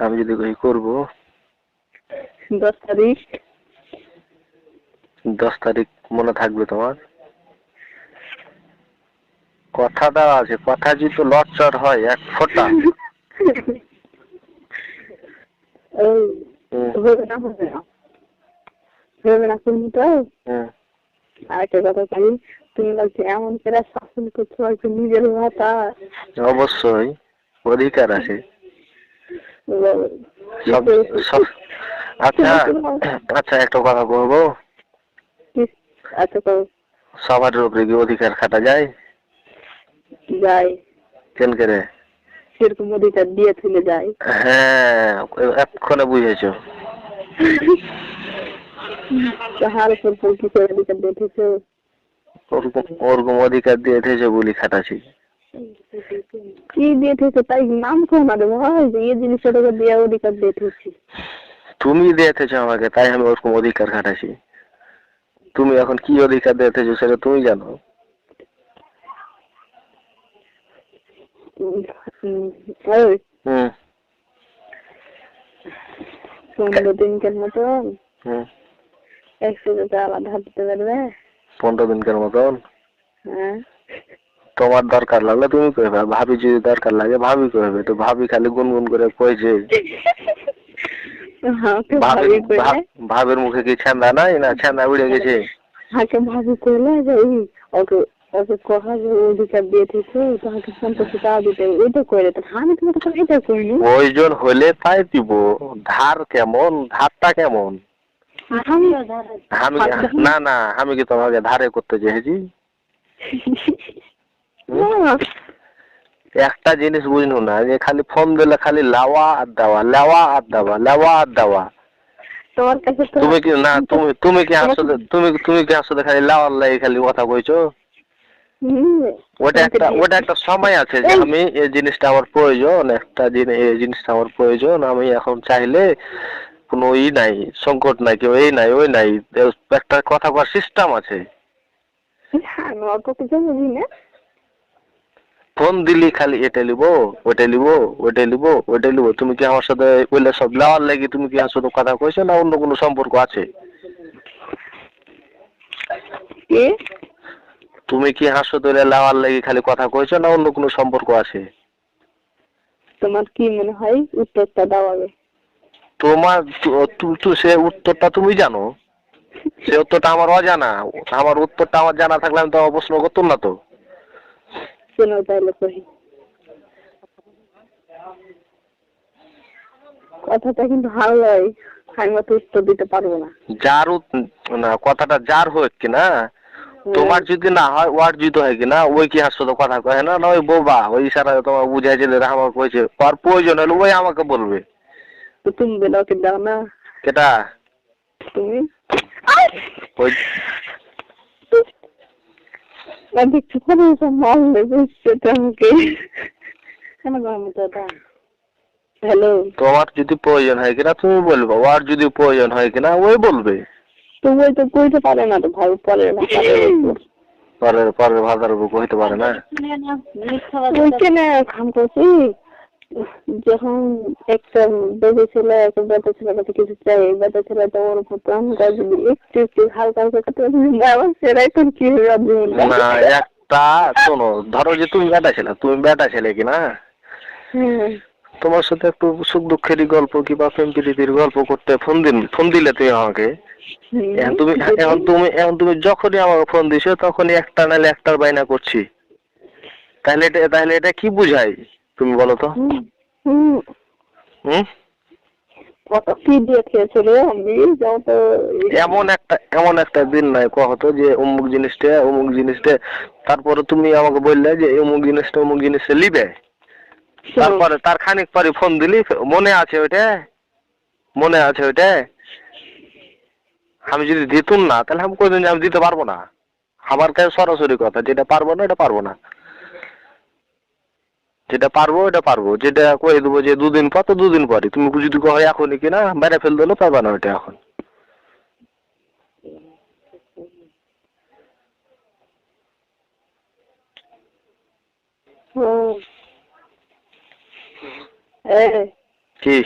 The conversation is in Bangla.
আমি যদি কই করব। দশ তারিখ। দশ তারিখ মনে থাকবে তোমার? কথা দেওয়া আছে কথা যদি লটচট হয় এক ফোঁটা। হবে না হবে না। হবে না তুমি তো। কথা বলছি এমন করে শাসন করছ নিজের ভাতা। অবশ্যই অধিকার আছে। আচ্ছা আচ্ছা একটা কথা বলব? আচ্ছা তো সবার উপরে কি অধিকার খাটা যায়? যাই কেন করে? সেরকম অধিকার দিয়ে তুলে যায়। হ্যাঁ এক্ষণে বুঝেছ। তাহার উপর ফুল কি করে অধিকার দেখেছ ওরকম অধিকার দিয়ে থেছো বলি খাটাছি। কি দিয়ে থেছো তাই নাম কো না যে এই জিনিসটা তোকে দিয়ে অধিকার দিয়ে থেছি তুমি দিয়ে থেছো আমাকে তাই আমি ওরকম অধিকার খাটাছি তুমি এখন কি অধিকার দিয়ে থেছো সেটা তুমি জানো। পনেরো দিনকের মতন হুম। একশো টাকা আলাদা দিতে পারবে। পনেরো দিনকার মতন? হ্যাঁ। তোমার দরকার লাগলে তুমি কইবে ভাবি যদি দরকার লাগে ভাবি কইবে তো ভাবি খালি গুনগুন করে হাঁকে ভাবি ভাবি ভাবির মুখে কি ছান্দা নাই না ছান্দা উড়ে গেছে? হাঁকে ভাবি কইলে যে ওকে ওকে কহা যে অধিকার দিয়ে থেকে পঞ্চাশ টাকা দিতে। ওইটা করে তো আমি তোমাকে তো এটা করিনি প্রয়োজন হলে তাই দিব ধার কেমন ধারটা কেমন? আমি না না আমি কি তোমাকে ধারে করতে চেয়েছি? একটা জিনিস বুঝলো না যে খালি ফোন দিলে খালি লাওয়া আর দেওয়া লেওয়া আর দেওয়া লেওয়া আর দেওয়া। তোমার কাছে তুমি কি না তুমি তুমি কি আসলে তুমি তুমি কি আসলে খালি লাওয়ার লাগে খালি কথা কইছো? ওটা একটা ওটা একটা সময় আছে যে আমি এই জিনিসটা আমার প্রয়োজন একটা জিনিস এই জিনিসটা আমার প্রয়োজন আমি এখন চাইলে কোনো ই নাই সংকট নাই কেউ এই নাই ওই নাই একটা কথা কর সিস্টেম আছে। আমি অত কিছু বুঝি না ফোন দিলি খালি এটা লিবো ওইটা লিবো ওইটা লিবো ওইটা লিবো। তুমি কি আমার সাথে ওইলে সব লাওয়ার লাগি তুমি কি আমার সাথে কথা কইছো না অন্য কোনো সম্পর্ক আছে? তুমি কি সাথে ওইলে লাওয়ার লাগি খালি কথা কইছো না অন্য কোনো সম্পর্ক আছে? তোমার কি মনে হয় উত্তরটা দাও আগে। তোমার তু- সে উত্তরটা তুমি জানো। সে উত্তরটা আমার অজানা। আমার উত্তরটা আমার জানা থাকলে আমি তো প্রশ্ন করতাম না তো। শোনো তাহলে কহি কথাটা কিন্তু ভালোই আমি অত উত্তর দিতে পারব না। যার না কথাটা যার হোক কি না তোমার যদি না হয় ওয়ার যদি হয় কি না ওই কি সাথে কথা কয় না না ওই বোবা ওই ইশারা তোমার বুঝাইছে যে আমাকে কইছে আর প্রয়োজন হলে ওই আমাকে বলবে। তো তুমি বেলাও কি দাও না। কেটা? তুমি? ওই দেখছি কোনো মারলে বুঝছে কেন হ্যালো তোমার যদি প্রয়োজন হয় কিনা তুমি বলব ওর যদি প্রয়োজন হয় কিনা ওই বলবে তো ওই তো কইতে পারে না তো ভালো পরে না পরের পরের ভাষার উপর কইতে পারে না ওইখানে খাম করছি যখন একটা বেঁচে ছেলে একটা বেটা ছেলে কাছে কিছু চাই বেটা ছেলে তো ওর উপর তো আমি কাজ যদি একটু একটু হালকা হালকা কাটতে আমার সেটাই তো কি হবে না একটা শোনো ধরো যে তুমি বেটা ছেলে তুমি বেটা ছেলে কিনা হ্যাঁ। তোমার সাথে একটু সুখ দুঃখেরই গল্প কিংবা প্রেম প্রীতির গল্প করতে ফোন দিন ফোন দিলে তুমি আমাকে। এখন তুমি এখন তুমি এখন তুমি যখনই আমাকে ফোন দিছো তখনই একটা নাহলে একটার বাইনা করছি। তাহলে এটা তাহলে এটা কি বুঝাই তুমি বলো তো। হুম, হুম। হুম? কত কি দিয়ে খেয়েছো আমি তো। এমন একটা এমন একটা দিন নাই কহতো যে অমুক জিনিসটা অমুক জিনিসটা তারপরে তুমি আমাকে বললে যে অমুক জিনিসটা অমুক জিনিসটা লিবে। তারপরে তার খানিক পরে ফোন দিলি মনে আছে ওইটা? মনে আছে ওইটা? আমি যদি দিতুম না তাহলে আমি কোনদিন আমি দিতে পারব না। আমার কাছে সরাসরি কথা যেটা পারব না এটা পারব না। যেটা পারব এটা পারব। যেটা কয়ে দেবো যে দুদিন পর তো দুদিন পরে তুমি যদি কহ এখনই কিনা বাইরে ফেল দিলেও পাবা না ওইটা এখন। কি?